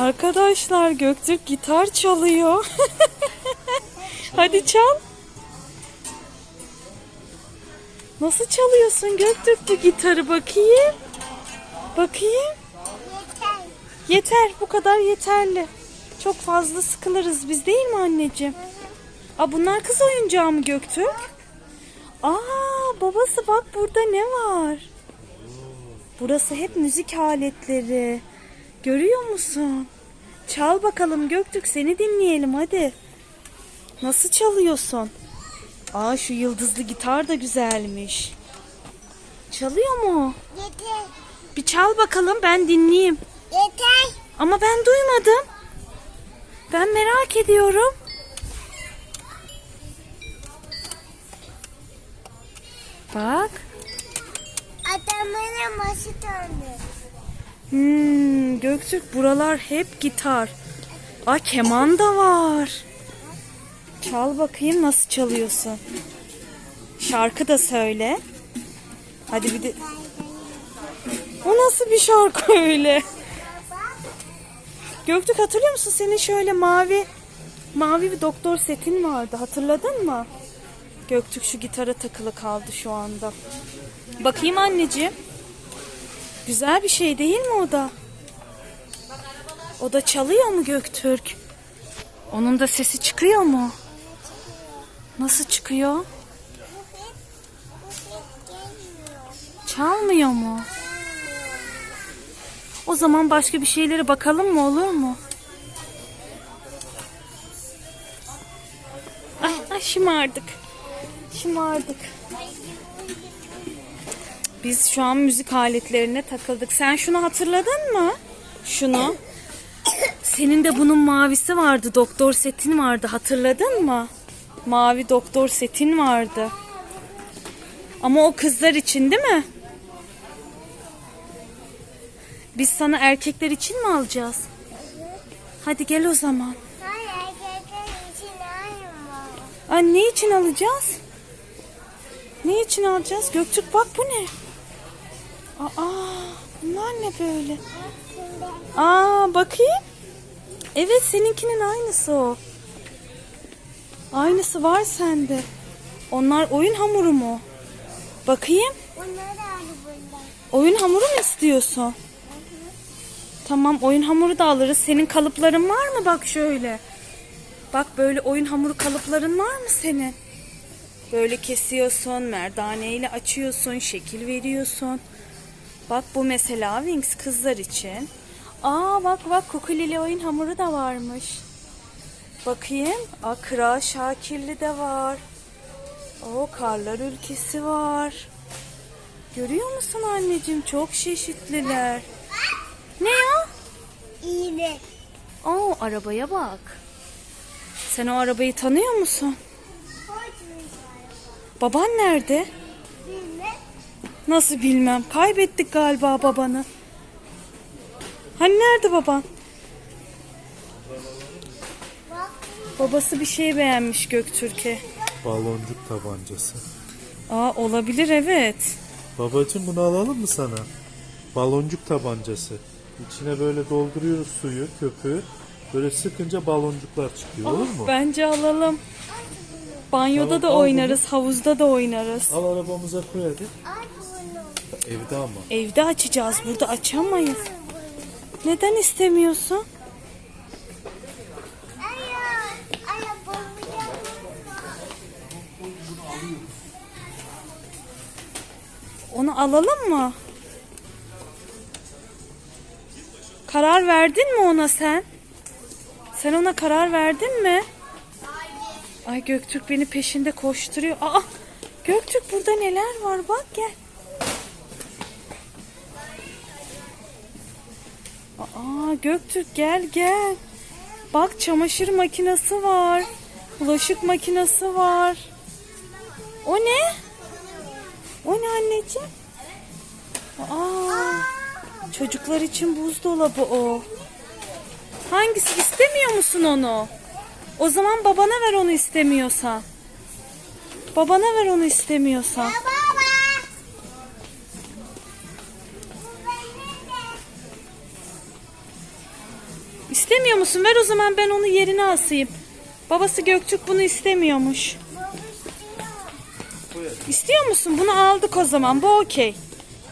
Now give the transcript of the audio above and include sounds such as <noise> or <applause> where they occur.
Arkadaşlar Göktürk gitar çalıyor. <laughs> Hadi çal. Nasıl çalıyorsun Göktürk bu gitarı bakayım? Bakayım. Yeter bu kadar yeterli. Çok fazla sıkılırız biz değil mi anneciğim? Aa bunlar kız oyuncağı mı Göktürk? Aa babası bak burada ne var? Burası hep müzik aletleri. Görüyor musun? Çal bakalım Göktürk seni dinleyelim hadi. Nasıl çalıyorsun? Aa şu yıldızlı gitar da güzelmiş. Çalıyor mu? Yeter. Bir çal bakalım ben dinleyeyim. Yeter. Ama ben duymadım. Ben merak ediyorum. Bak. Adamın maşı döndü. Hmm, Göktürk buralar hep gitar. Aa keman da var. Çal bakayım nasıl çalıyorsun. Şarkı da söyle. Hadi bir de... O nasıl bir şarkı <laughs> öyle? Göktürk hatırlıyor musun? Senin şöyle mavi mavi bir doktor setin vardı. Hatırladın mı? Göktürk şu gitara takılı kaldı şu anda. Bakayım anneciğim. Güzel bir şey değil mi o da? O da çalıyor mu Göktürk? Onun da sesi çıkıyor mu? Nasıl çıkıyor? Çalmıyor mu? O zaman başka bir şeylere bakalım mı olur mu? Ay, ay şımardık. Şımardık. Biz şu an müzik aletlerine takıldık. Sen şunu hatırladın mı? Şunu. Senin de bunun mavisi vardı. Doktor setin vardı. Hatırladın mı? Mavi doktor setin vardı. Ama o kızlar için değil mi? Biz sana erkekler için mi alacağız? Hadi gel o zaman. Hayır erkekler için? Ay ne için alacağız? Ne için alacağız? Göktürk bak bu ne? Aa, bunlar ne böyle? Aa, bakayım. Evet, seninkinin aynısı o. Aynısı var sende. Onlar oyun hamuru mu? Bakayım. Oyun hamuru mu istiyorsun? Tamam, oyun hamuru da alırız. Senin kalıpların var mı? Bak şöyle. Bak böyle oyun hamuru kalıpların var mı senin? Böyle kesiyorsun, merdaneyle açıyorsun, şekil veriyorsun. Bak bu mesela Wings kızlar için. Aa bak bak kukulili oyun hamuru da varmış. Bakayım. Akra Şakirli de var. O karlar ülkesi var. Görüyor musun anneciğim? Çok çeşitliler. Ne ya? İğne. Oo arabaya bak. Sen o arabayı tanıyor musun? Baban nerede? Bilmem. Nasıl bilmem. Kaybettik galiba babanı. Hani nerede baban? Babası bir şey beğenmiş Göktürk'e. Baloncuk tabancası. Aa olabilir evet. Babacım bunu alalım mı sana? Baloncuk tabancası. İçine böyle dolduruyoruz suyu, köpüğü. Böyle sıkınca baloncuklar çıkıyor olur mu? Bence alalım. Banyoda Tamam, da al bunu. oynarız, havuzda da oynarız. Al arabamıza koy hadi. Ay. Evde ama. Evde açacağız, burada açamayız. Neden istemiyorsun? Onu alalım mı? Karar verdin mi ona sen? Sen ona karar verdin mi? Ay Göktürk beni peşinde koşturuyor. Aa Göktürk burada neler var bak gel. Aa Göktürk gel gel. Bak çamaşır makinesi var. Bulaşık makinesi var. O ne? O ne anneciğim? Aa, çocuklar için buzdolabı o. Hangisi istemiyor musun onu? O zaman babana ver onu istemiyorsan. Babana ver onu istemiyorsan. Musun? Ver o zaman ben onu yerine asayım. Babası Göktürk bunu istemiyormuş. İstiyor musun? Bunu aldık o zaman. Bu okey.